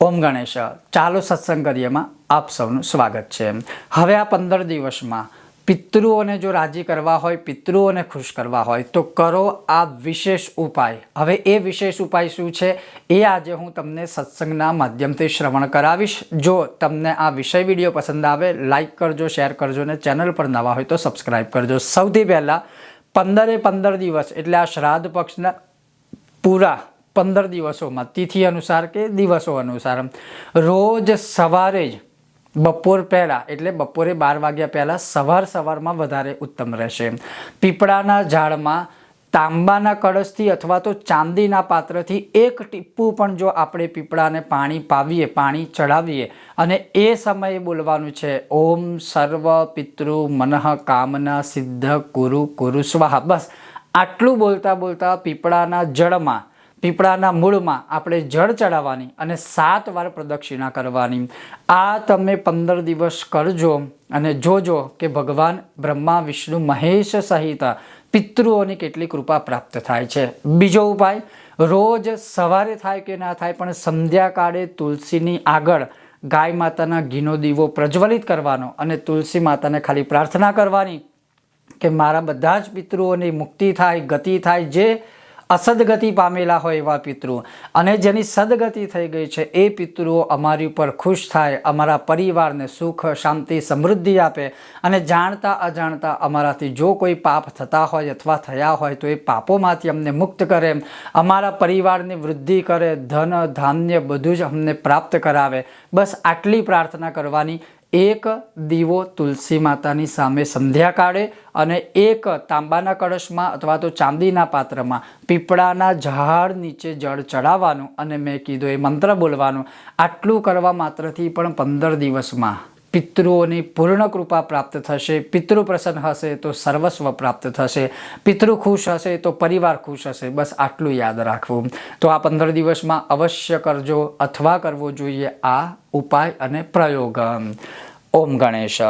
ઓમ ગણેશ, ચાલો સત્સંગ કરીએમાં આપ સૌનું સ્વાગત છે. હવે આ પંદર દિવસમાં પિતૃઓને જો રાજી કરવા હોય, પિતૃઓને ખુશ કરવા હોય, તો કરો આ વિશેષ ઉપાય. હવે એ વિશેષ ઉપાય શું છે? એ આજે હું તમને સત્સંગના માધ્યમથી શ્રવણ કરાવીશ. જો તમને આ વિષય વીડિયો પસંદ આવે લાઇક કરજો, શેર કરજો અને ચેનલ પર નવા હોય તો સબસ્ક્રાઈબ કરજો. સૌથી પહેલાં પંદરે પંદર દિવસ એટલે આ શ્રાદ્ધ પક્ષના પૂરા પંદર દિવસોમાં, તિથિ અનુસાર કે દિવસો અનુસાર. રોજ સવારે જ બપોર પહેલાં, એટલે બપોરે બાર વાગ્યા પહેલાં સવાર સવારમાં વધારે ઉત્તમ રહેશે. પીપળાના ઝાડમાં, તાંબાના કળશથી અથવા તો ચાંદીના પાત્રથી એક ટીપું પણ જો આપણે પીપળાને પાણી પાવીએ, પાણી ચડાવીએ, અને એ સમયે બોલવાનું છે, ઓમ સર્વ પિતૃ મનઃ કામના સિદ્ધ કુરુ કુરુ સ્વાહા. બસ, આટલું બોલતા બોલતા પીપળાના જળમાં પીપળાના મૂળમાં આપણે જળ ચડાવવાની અને સાત વાર પ્રદક્ષિણા કરવાની. આ તમે પંદર દિવસ કરજો અને જોજો કે ભગવાન બ્રહ્મા, વિષ્ણુ, મહેશ સહિત પિતૃઓની કેટલી કૃપા પ્રાપ્ત થાય છે. બીજો ઉપાય, રોજ સવારે થાય કે ના થાય પણ સંધ્યાકાળે તુલસીની આગળ ગાય માતાના ઘીનો દીવો પ્રજ્વલિત કરવાનો અને તુલસી માતાને ખાલી પ્રાર્થના કરવાની કે મારા બધા જ પિતૃઓની મુક્તિ થાય, ગતિ થાય, જે અસદગતિ પામેલા હોય એવા પિતૃ. અને જેની સદગતિ થઈ ગઈ છે, એ પિતૃઓ અમારી ઉપર ખુશ થાય, અમારા પરિવારને સુખ, શાંતિ, સમૃદ્ધિ આપે અને જાણતા અજાણતા અમારાથી જો કોઈ પાપ થતા હોય અથવા થયા હોય તો એ પાપોમાંથી અમને મુક્ત કરે, અમારા પરિવારની વૃદ્ધિ કરે, ધન, ધાન્ય બધું જ અમને પ્રાપ્ત કરાવે. બસ આટલી પ્રાર્થના કરવાની. એક દીવો તુલસી માતાની સામે સંધ્યાકાળે અને એક તાંબાના કળશમાં અથવા તો ચાંદીના પાત્રમાં પીપળાના ઝાડ નીચે જળ ચડાવવાનું અને મેં કીધું એ મંત્ર બોલવાનું. આટલું કરવા માત્રથી પણ પંદર દિવસમાં પિતૃઓની પૂર્ણ કૃપા પ્રાપ્ત થશે, પિતૃ પ્રસન્ન હશે તો સર્વસ્વ પ્રાપ્ત થશે, પિતૃ ખુશ હશે તો પરિવાર ખુશ હશે. બસ આટલું યાદ રાખવું. તો આ પંદર દિવસમાં અવશ્ય કરજો, અથવા કરવો જોઈએ આ ઉપાય અને પ્રયોગ. ઓમ ગણેશ.